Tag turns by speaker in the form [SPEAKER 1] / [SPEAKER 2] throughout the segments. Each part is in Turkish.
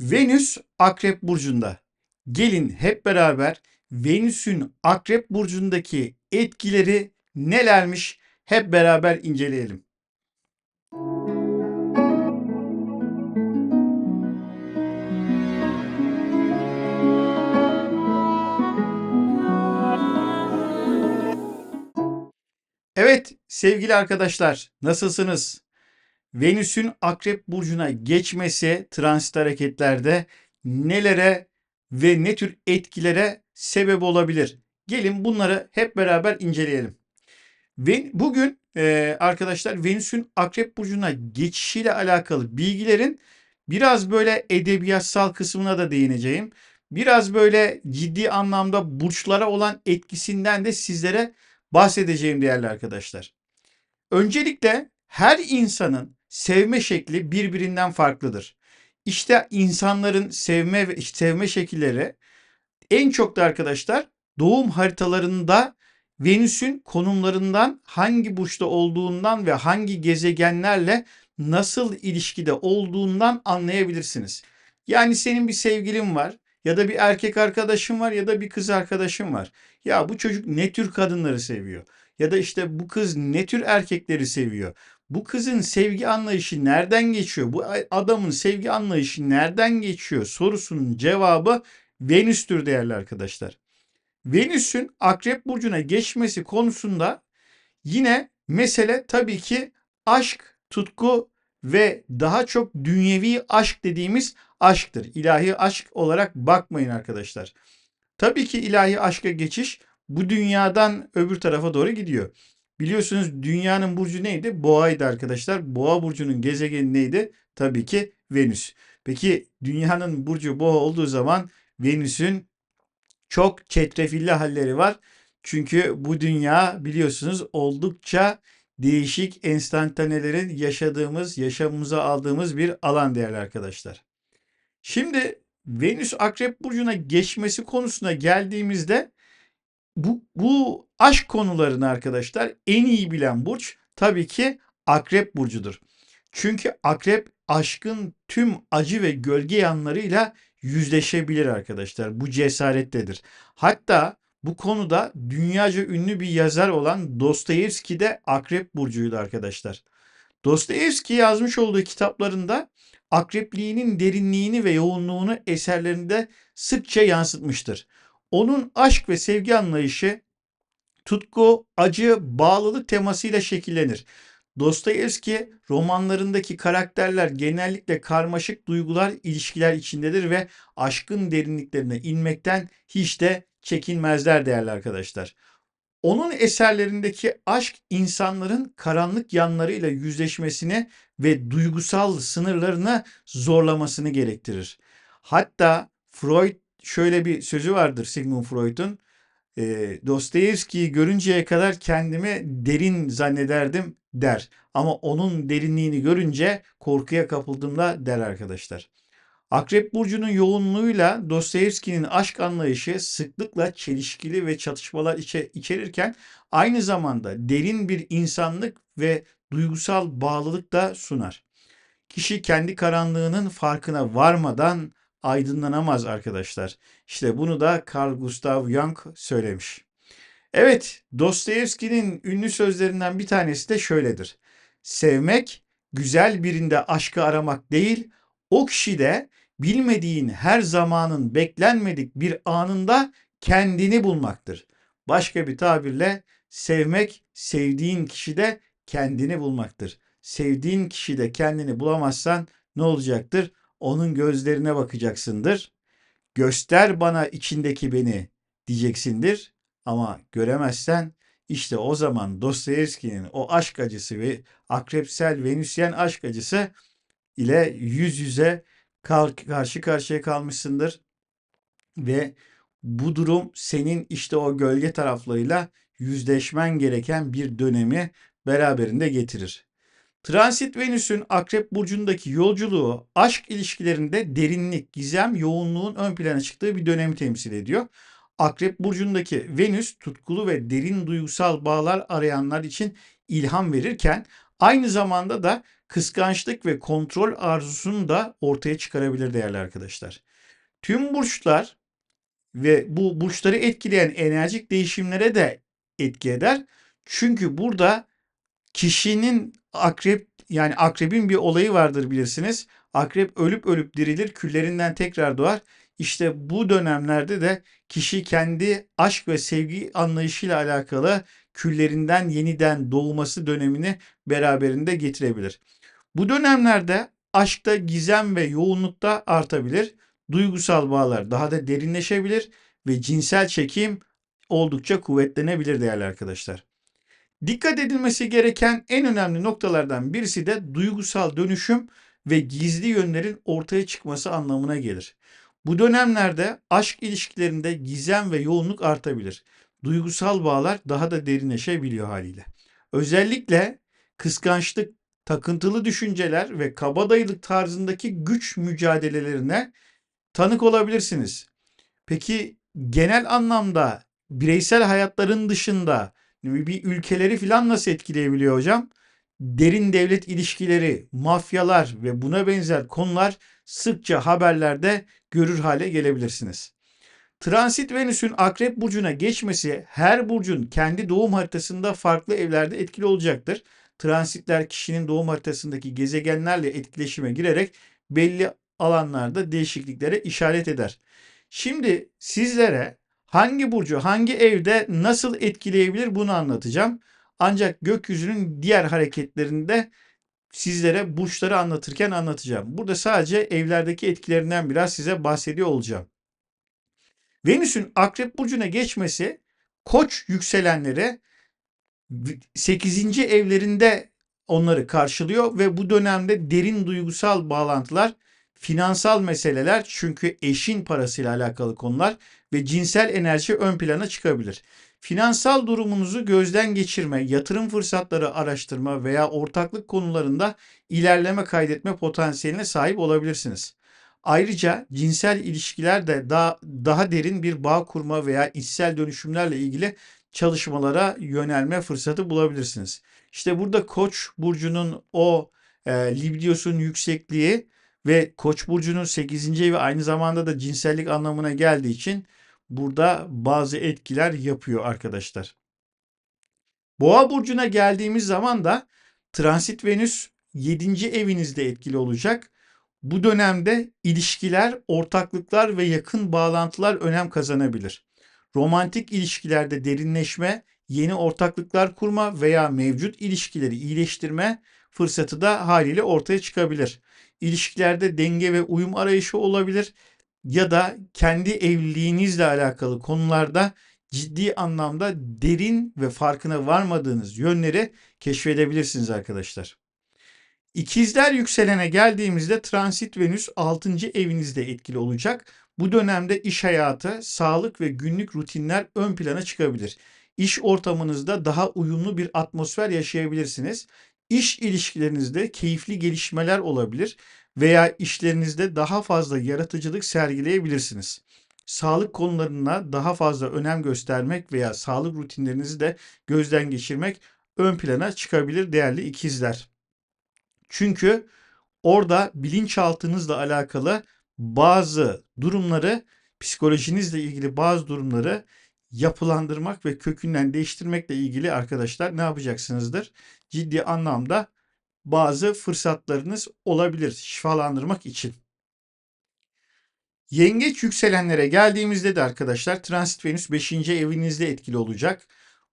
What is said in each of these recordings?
[SPEAKER 1] Venüs Akrep Burcu'nda. Gelin hep beraber Venüs'ün Akrep Burcu'ndaki etkileri nelermiş hep beraber inceleyelim. Evet sevgili arkadaşlar nasılsınız? Venüs'ün Akrep Burcu'na geçmesi transit hareketlerde nelere ve ne tür etkilere sebep olabilir? Gelin bunları hep beraber inceleyelim. Bugün e, arkadaşlar Venüs'ün Akrep Burcu'na geçişiyle alakalı bilgilerin biraz böyle edebiyatsal kısmına da değineceğim. Biraz böyle ciddi anlamda burçlara olan etkisinden de sizlere bahsedeceğim değerli arkadaşlar. Öncelikle her insanın sevme şekli birbirinden farklıdır. İşte insanların sevme ve sevme şekilleri en çok da arkadaşlar doğum haritalarında Venüs'ün konumlarından hangi burçta olduğundan ve hangi gezegenlerle nasıl ilişkide olduğundan anlayabilirsiniz. Yani senin bir sevgilin var ya da bir erkek arkadaşın var ya da bir kız arkadaşın var. Ya bu çocuk ne tür kadınları seviyor? Ya da işte bu kız ne tür erkekleri seviyor? Bu kızın sevgi anlayışı nereden geçiyor? Bu adamın sevgi anlayışı nereden geçiyor? Sorusunun cevabı Venüs'tür değerli arkadaşlar. Venüs'ün Akrep Burcu'na geçmesi konusunda yine mesele tabii ki aşk, tutku ve daha çok dünyevi aşk dediğimiz aşktır. İlahi aşk olarak bakmayın arkadaşlar. Tabii ki ilahi aşka geçiş bu dünyadan öbür tarafa doğru gidiyor. Biliyorsunuz dünyanın burcu neydi? Boğaydı arkadaşlar. Boğa burcunun gezegeni neydi? Tabii ki Venüs. Peki dünyanın burcu boğa olduğu zaman Venüs'ün çok çetrefilli halleri var. Çünkü bu dünya biliyorsunuz oldukça değişik enstantanelerin yaşadığımız, yaşamımıza aldığımız bir alan değerli arkadaşlar. Şimdi Venüs Akrep Burcu'na geçmesi konusuna geldiğimizde bu, bu aşk konularını arkadaşlar en iyi bilen burç tabii ki Akrep Burcu'dur. Çünkü Akrep aşkın tüm acı ve gölge yanlarıyla yüzleşebilir arkadaşlar. Bu cesarettedir. Hatta bu konuda dünyaca ünlü bir yazar olan Dostoyevski de Akrep Burcu'ydu arkadaşlar. Dostoyevski yazmış olduğu kitaplarında akrepliğinin derinliğini ve yoğunluğunu eserlerinde sıkça yansıtmıştır. Onun aşk ve sevgi anlayışı tutku, acı, bağlılık temasıyla şekillenir. Dostoyevski romanlarındaki karakterler genellikle karmaşık duygular, ilişkiler içindedir ve aşkın derinliklerine inmekten hiç de çekinmezler değerli arkadaşlar. Onun eserlerindeki aşk insanların karanlık yanlarıyla yüzleşmesini ve duygusal sınırlarını zorlamasını gerektirir. Hatta Freud şöyle bir sözü vardır Sigmund Freud'un. E, Dostoyevski'yi görünceye kadar kendimi derin zannederdim der. Ama onun derinliğini görünce korkuya kapıldım da der arkadaşlar. Akrep Burcu'nun yoğunluğuyla Dostoyevski'nin aşk anlayışı sıklıkla çelişkili ve çatışmalar içe, içerirken aynı zamanda derin bir insanlık ve duygusal bağlılık da sunar. Kişi kendi karanlığının farkına varmadan aydınlanamaz arkadaşlar. İşte bunu da Carl Gustav Jung söylemiş. Evet, Dostoyevski'nin ünlü sözlerinden bir tanesi de şöyledir. Sevmek, güzel birinde aşkı aramak değil, o kişide bilmediğin her zamanın beklenmedik bir anında kendini bulmaktır. Başka bir tabirle sevmek, sevdiğin kişide kendini bulmaktır. Sevdiğin kişide kendini bulamazsan ne olacaktır? Onun gözlerine bakacaksındır. Göster bana içindeki beni diyeceksindir. Ama göremezsen işte o zaman Dostoyevski'nin o aşk acısı ve akrepsel venüsyen aşk acısı ile yüz yüze karşı karşıya kalmışsındır. Ve bu durum senin işte o gölge taraflarıyla yüzleşmen gereken bir dönemi beraberinde getirir. Transit Venüs'ün Akrep Burcu'ndaki yolculuğu aşk ilişkilerinde derinlik, gizem, yoğunluğun ön plana çıktığı bir dönemi temsil ediyor. Akrep Burcu'ndaki Venüs tutkulu ve derin duygusal bağlar arayanlar için ilham verirken Aynı zamanda da kıskançlık ve kontrol arzusunu da ortaya çıkarabilir değerli arkadaşlar. Tüm burçlar ve bu burçları etkileyen enerjik değişimlere de etki eder. Çünkü burada kişinin akrep yani akrebin bir olayı vardır bilirsiniz. Akrep ölüp ölüp dirilir, küllerinden tekrar doğar. İşte bu dönemlerde de kişi kendi aşk ve sevgi anlayışıyla alakalı küllerinden yeniden doğması dönemini beraberinde getirebilir. Bu dönemlerde aşkta gizem ve yoğunlukta artabilir. Duygusal bağlar daha da derinleşebilir ve cinsel çekim oldukça kuvvetlenebilir değerli arkadaşlar. Dikkat edilmesi gereken en önemli noktalardan birisi de duygusal dönüşüm ve gizli yönlerin ortaya çıkması anlamına gelir. Bu dönemlerde aşk ilişkilerinde gizem ve yoğunluk artabilir. Duygusal bağlar daha da derinleşebiliyor haliyle. Özellikle kıskançlık, takıntılı düşünceler ve kabadayılık tarzındaki güç mücadelelerine tanık olabilirsiniz. Peki genel anlamda bireysel hayatların dışında bir ülkeleri falan nasıl etkileyebiliyor hocam? Derin devlet ilişkileri, mafyalar ve buna benzer konular sıkça haberlerde görür hale gelebilirsiniz. Transit Venüs'ün Akrep burcuna geçmesi her burcun kendi doğum haritasında farklı evlerde etkili olacaktır. Transitler kişinin doğum haritasındaki gezegenlerle etkileşime girerek belli alanlarda değişikliklere işaret eder. Şimdi sizlere hangi burcu hangi evde nasıl etkileyebilir bunu anlatacağım. Ancak gökyüzünün diğer hareketlerinde sizlere burçları anlatırken anlatacağım. Burada sadece evlerdeki etkilerinden biraz size bahsediyor olacağım. Venüs'ün Akrep burcuna geçmesi Koç yükselenlere 8. evlerinde onları karşılıyor ve bu dönemde derin duygusal bağlantılar, finansal meseleler çünkü eşin parasıyla alakalı konular ve cinsel enerji ön plana çıkabilir. Finansal durumunuzu gözden geçirme, yatırım fırsatları araştırma veya ortaklık konularında ilerleme kaydetme potansiyeline sahip olabilirsiniz. Ayrıca cinsel ilişkiler de daha, daha derin bir bağ kurma veya içsel dönüşümlerle ilgili çalışmalara yönelme fırsatı bulabilirsiniz. İşte burada Koç burcunun o e, libidosun yüksekliği ve Koç burcunun 8. evi aynı zamanda da cinsellik anlamına geldiği için burada bazı etkiler yapıyor arkadaşlar. Boğa burcuna geldiğimiz zaman da transit Venüs 7. evinizde etkili olacak. Bu dönemde ilişkiler, ortaklıklar ve yakın bağlantılar önem kazanabilir. Romantik ilişkilerde derinleşme, yeni ortaklıklar kurma veya mevcut ilişkileri iyileştirme fırsatı da haliyle ortaya çıkabilir. İlişkilerde denge ve uyum arayışı olabilir ya da kendi evliliğinizle alakalı konularda ciddi anlamda derin ve farkına varmadığınız yönleri keşfedebilirsiniz arkadaşlar. İkizler yükselene geldiğimizde transit Venüs 6. evinizde etkili olacak. Bu dönemde iş hayatı, sağlık ve günlük rutinler ön plana çıkabilir. İş ortamınızda daha uyumlu bir atmosfer yaşayabilirsiniz. İş ilişkilerinizde keyifli gelişmeler olabilir veya işlerinizde daha fazla yaratıcılık sergileyebilirsiniz. Sağlık konularına daha fazla önem göstermek veya sağlık rutinlerinizi de gözden geçirmek ön plana çıkabilir değerli ikizler. Çünkü orada bilinçaltınızla alakalı bazı durumları, psikolojinizle ilgili bazı durumları yapılandırmak ve kökünden değiştirmekle ilgili arkadaşlar ne yapacaksınızdır? Ciddi anlamda bazı fırsatlarınız olabilir şifalandırmak için. Yengeç yükselenlere geldiğimizde de arkadaşlar Transit Venüs 5. evinizde etkili olacak.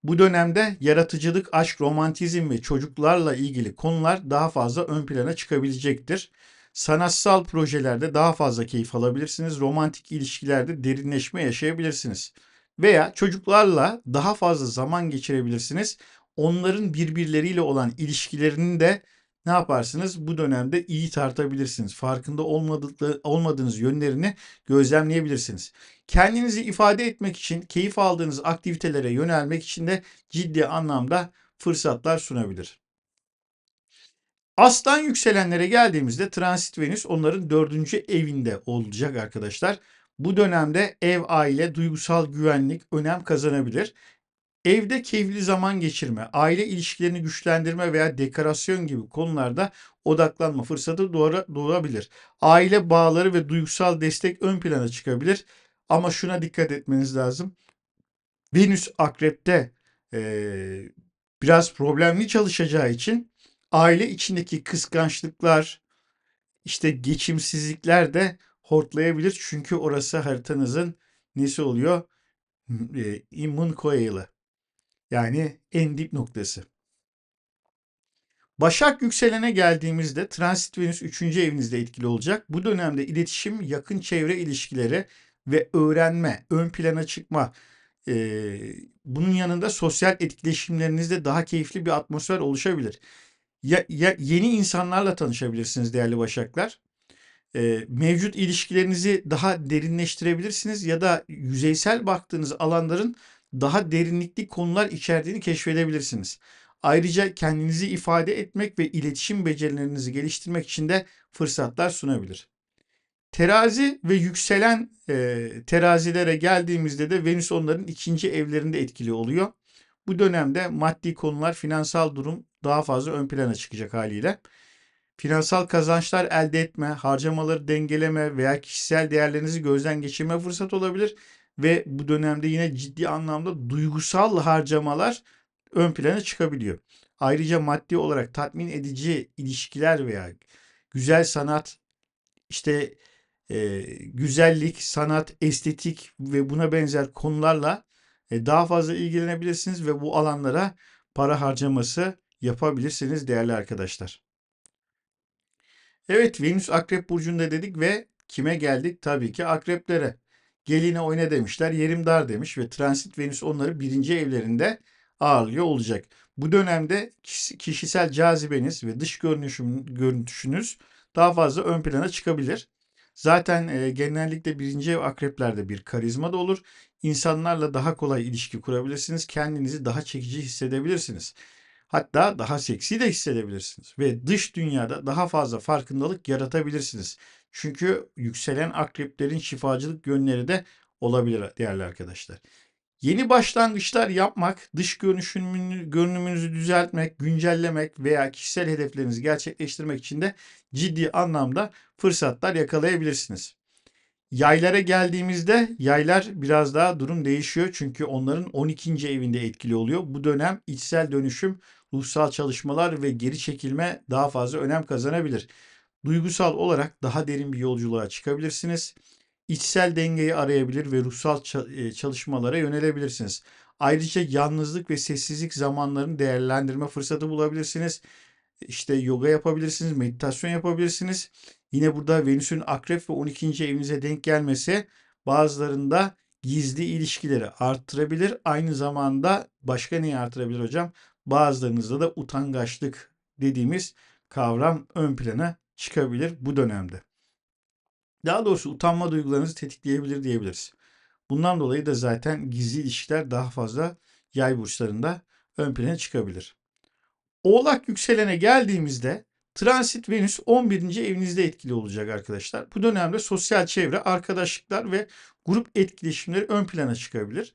[SPEAKER 1] Bu dönemde yaratıcılık, aşk, romantizm ve çocuklarla ilgili konular daha fazla ön plana çıkabilecektir. Sanatsal projelerde daha fazla keyif alabilirsiniz. Romantik ilişkilerde derinleşme yaşayabilirsiniz. Veya çocuklarla daha fazla zaman geçirebilirsiniz. Onların birbirleriyle olan ilişkilerini de ne yaparsınız? Bu dönemde iyi tartabilirsiniz. Farkında olmadığınız yönlerini gözlemleyebilirsiniz. Kendinizi ifade etmek için keyif aldığınız aktivitelere yönelmek için de ciddi anlamda fırsatlar sunabilir. Aslan yükselenlere geldiğimizde transit Venüs onların dördüncü evinde olacak arkadaşlar. Bu dönemde ev, aile, duygusal güvenlik önem kazanabilir. Evde keyifli zaman geçirme, aile ilişkilerini güçlendirme veya dekorasyon gibi konularda odaklanma fırsatı doğura, doğabilir. Aile bağları ve duygusal destek ön plana çıkabilir. Ama şuna dikkat etmeniz lazım. Venüs akrepte eee, biraz problemli çalışacağı için aile içindeki kıskançlıklar, işte geçimsizlikler de hortlayabilir. Çünkü orası haritanızın nesi oluyor? E, immün koyalı. Yani en dip noktası. Başak yükselene geldiğimizde transit Venüs 3. evinizde etkili olacak. Bu dönemde iletişim, yakın çevre ilişkileri ve öğrenme, ön plana çıkma, e, bunun yanında sosyal etkileşimlerinizde daha keyifli bir atmosfer oluşabilir. Ya, ya yeni insanlarla tanışabilirsiniz değerli Başaklar. E, mevcut ilişkilerinizi daha derinleştirebilirsiniz ya da yüzeysel baktığınız alanların daha derinlikli konular içerdiğini keşfedebilirsiniz. Ayrıca kendinizi ifade etmek ve iletişim becerilerinizi geliştirmek için de fırsatlar sunabilir. Terazi ve yükselen e, terazilere geldiğimizde de Venüs onların ikinci evlerinde etkili oluyor. Bu dönemde maddi konular, finansal durum daha fazla ön plana çıkacak haliyle. Finansal kazançlar elde etme, harcamaları dengeleme veya kişisel değerlerinizi gözden geçirme fırsat olabilir ve bu dönemde yine ciddi anlamda duygusal harcamalar ön plana çıkabiliyor. Ayrıca maddi olarak tatmin edici ilişkiler veya güzel sanat, işte e, güzellik, sanat, estetik ve buna benzer konularla e, daha fazla ilgilenebilirsiniz ve bu alanlara para harcaması yapabilirsiniz değerli arkadaşlar. Evet Venüs Akrep Burcu'nda dedik ve kime geldik? Tabii ki akreplere. Geline oyna demişler, yerim dar demiş ve transit Venüs onları birinci evlerinde ağırlıyor olacak. Bu dönemde kişisel cazibeniz ve dış görünüşüm, görüntüşünüz daha fazla ön plana çıkabilir. Zaten e, genellikle birinci ev akreplerde bir karizma da olur. İnsanlarla daha kolay ilişki kurabilirsiniz. Kendinizi daha çekici hissedebilirsiniz. Hatta daha seksi de hissedebilirsiniz ve dış dünyada daha fazla farkındalık yaratabilirsiniz. Çünkü yükselen akreplerin şifacılık yönleri de olabilir değerli arkadaşlar. Yeni başlangıçlar yapmak, dış görünümünüzü düzeltmek, güncellemek veya kişisel hedeflerinizi gerçekleştirmek için de ciddi anlamda fırsatlar yakalayabilirsiniz. Yaylara geldiğimizde yaylar biraz daha durum değişiyor. Çünkü onların 12. evinde etkili oluyor. Bu dönem içsel dönüşüm, ruhsal çalışmalar ve geri çekilme daha fazla önem kazanabilir. Duygusal olarak daha derin bir yolculuğa çıkabilirsiniz. İçsel dengeyi arayabilir ve ruhsal e, çalışmalara yönelebilirsiniz. Ayrıca yalnızlık ve sessizlik zamanlarını değerlendirme fırsatı bulabilirsiniz. İşte yoga yapabilirsiniz, meditasyon yapabilirsiniz. Yine burada Venüs'ün akrep ve 12. evinize denk gelmesi bazılarında gizli ilişkileri arttırabilir. Aynı zamanda başka neyi arttırabilir hocam? Bazılarınızda da utangaçlık dediğimiz kavram ön plana çıkabilir bu dönemde. Daha doğrusu utanma duygularınızı tetikleyebilir diyebiliriz. Bundan dolayı da zaten gizli ilişkiler daha fazla yay burçlarında ön plana çıkabilir. Oğlak yükselene geldiğimizde transit Venüs 11. evinizde etkili olacak arkadaşlar. Bu dönemde sosyal çevre, arkadaşlıklar ve grup etkileşimleri ön plana çıkabilir.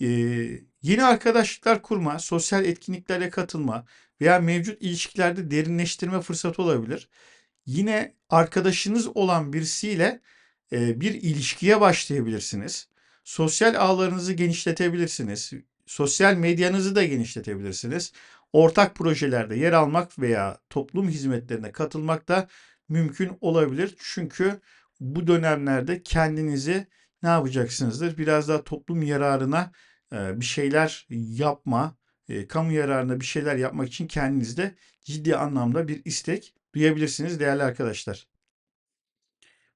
[SPEAKER 1] Ee, yeni arkadaşlıklar kurma, sosyal etkinliklere katılma veya mevcut ilişkilerde derinleştirme fırsatı olabilir. Yine arkadaşınız olan birisiyle e, bir ilişkiye başlayabilirsiniz. Sosyal ağlarınızı genişletebilirsiniz. Sosyal medyanızı da genişletebilirsiniz. Ortak projelerde yer almak veya toplum hizmetlerine katılmak da mümkün olabilir. Çünkü bu dönemlerde kendinizi ne yapacaksınızdır? Biraz daha toplum yararına bir şeyler yapma, kamu yararına bir şeyler yapmak için kendinizde ciddi anlamda bir istek duyabilirsiniz değerli arkadaşlar.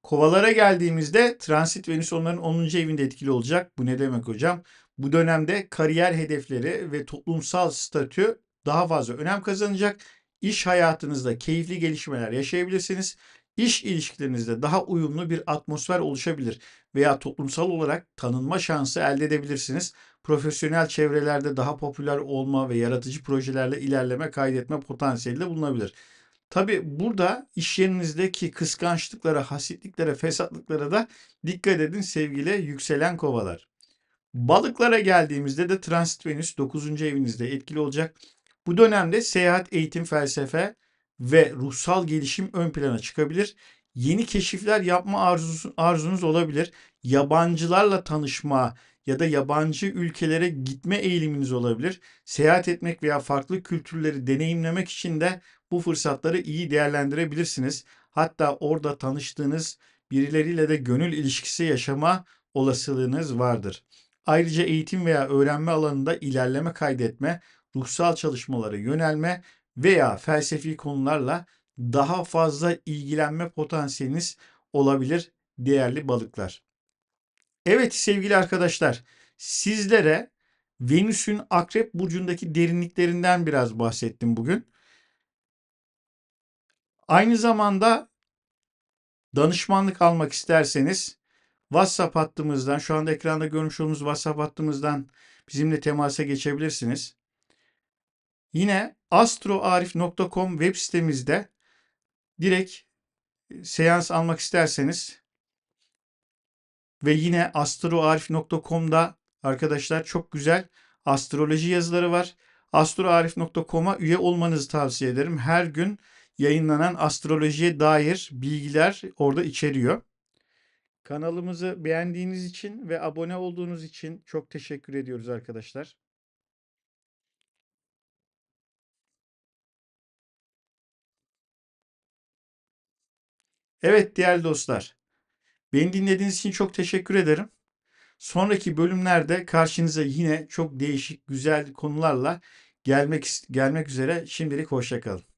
[SPEAKER 1] Kovalara geldiğimizde transit Venüs onların 10. evinde etkili olacak. Bu ne demek hocam? Bu dönemde kariyer hedefleri ve toplumsal statü daha fazla önem kazanacak. İş hayatınızda keyifli gelişmeler yaşayabilirsiniz. İş ilişkilerinizde daha uyumlu bir atmosfer oluşabilir veya toplumsal olarak tanınma şansı elde edebilirsiniz. Profesyonel çevrelerde daha popüler olma ve yaratıcı projelerle ilerleme kaydetme potansiyeli de bulunabilir. Tabi burada iş yerinizdeki kıskançlıklara, hasitliklere, fesatlıklara da dikkat edin sevgili yükselen kovalar. Balıklara geldiğimizde de Transit Venüs 9. evinizde etkili olacak. Bu dönemde seyahat, eğitim, felsefe ve ruhsal gelişim ön plana çıkabilir. Yeni keşifler yapma arzusu, arzunuz olabilir. Yabancılarla tanışma ya da yabancı ülkelere gitme eğiliminiz olabilir. Seyahat etmek veya farklı kültürleri deneyimlemek için de bu fırsatları iyi değerlendirebilirsiniz. Hatta orada tanıştığınız birileriyle de gönül ilişkisi yaşama olasılığınız vardır. Ayrıca eğitim veya öğrenme alanında ilerleme kaydetme, ruhsal çalışmalara yönelme veya felsefi konularla daha fazla ilgilenme potansiyeliniz olabilir değerli balıklar. Evet sevgili arkadaşlar, sizlere Venüs'ün Akrep burcundaki derinliklerinden biraz bahsettim bugün. Aynı zamanda danışmanlık almak isterseniz WhatsApp hattımızdan, şu anda ekranda görmüş olduğunuz WhatsApp hattımızdan bizimle temasa geçebilirsiniz. Yine astroarif.com web sitemizde direkt seans almak isterseniz ve yine astroarif.com'da arkadaşlar çok güzel astroloji yazıları var. astroarif.com'a üye olmanızı tavsiye ederim. Her gün yayınlanan astrolojiye dair bilgiler orada içeriyor. Kanalımızı beğendiğiniz için ve abone olduğunuz için çok teşekkür ediyoruz arkadaşlar. Evet değerli dostlar. Beni dinlediğiniz için çok teşekkür ederim. Sonraki bölümlerde karşınıza yine çok değişik güzel konularla gelmek gelmek üzere. Şimdilik hoşça kalın.